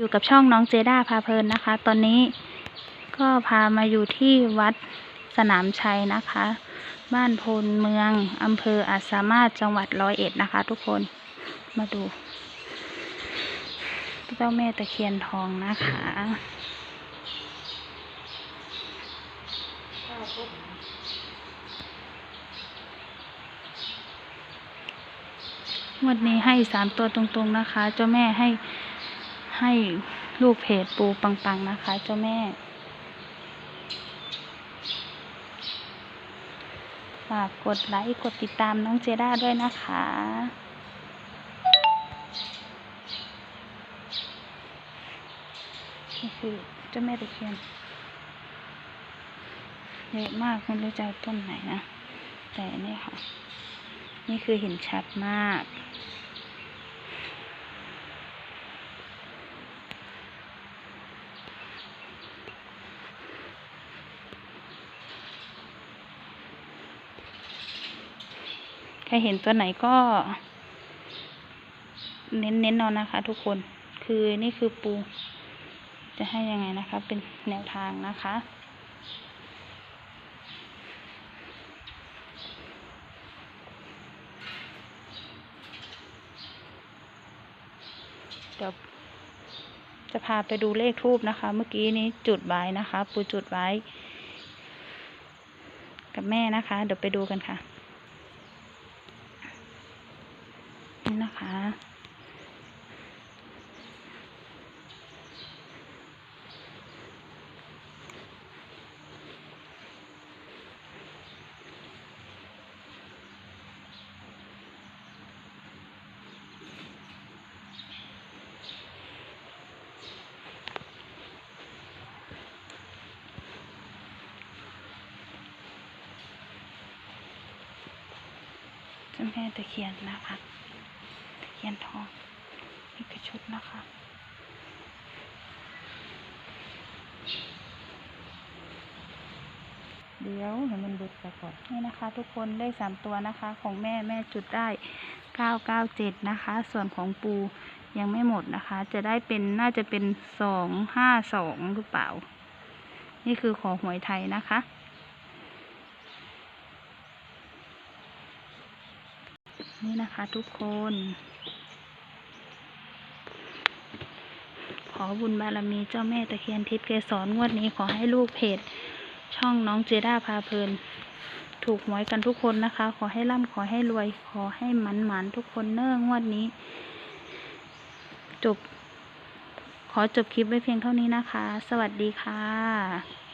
อยู่กับช่องน้องเจด้าพาเพลินนะคะ ตอนนี้ก็พามาอยู่ที่วัดสนามชัยนะคะ บ้านพลเมืองอำเภออาจสามารถจังหวัดร้อยเอ็ดนะคะ ทุกคนมาดูเจ้าแม่ตะเคียนทองนะคะงวันนี้ให้สามตัวตรงๆนะคะ เจ้าแม่ให้ ให้ลูกเพจปูปังๆนะคะ เจ้าแม่ ฝากกดไลค์ กดติดตามน้องเจด้าด้วยนะคะนี่คือเจ้าแม่ตะเคียนเยอะมากไม่รู้จะต้นไหนนะ แต่นี่ค่ะ นี่คือเห็นชัดมาก ใครเห็นตัวไหนก็ เน้นๆเเอานะคะ ทุกคน คือนี่คือปู จะให้ยังไงนะคะ เป็นแนวทางนะคะ เดี๋ยวจะพาไปดูเลขทูบนะคะ เมื่อกี้นี้จุดไว้นะคะ ปูจุดไว้ กับแม่นะคะ เดี๋ยวไปดูกันค่ะ นี่นะคะ เจ้าแม่ตะเคียนนะคะตะ เคียนทองนี่คือชุดนะคะเดี๋ยวเห็นมันบุดไปก่อนนี่นะคะ ทุกคนได้สามตัวนะคะ ของแม่แม่จุดได้เก้าเก้าเจ็ดนะคะ ส่วนของปูยังไม่หมดนะคะ จะได้เป็นน่าจะเป็นสองห้าสองหรือเปล่า นี่คือของหวยไทยนะคะ นี่นะคะทุกคน ขอบุญบารมีเจ้าแม่ตะเคียนทิพย์เกสรงวดนี้ขอให้ลูกเพจช่องน้องเจด้าพาเพลิน ถูกหวยกันทุกคนนะคะ ขอให้ร่ำขอให้รวย ขอให้หมันหมันทุกคนเนิ่งวดนี้ จบ ขอจบคลิปไว้เพียงเท่านี้นะคะ สวัสดีค่ะ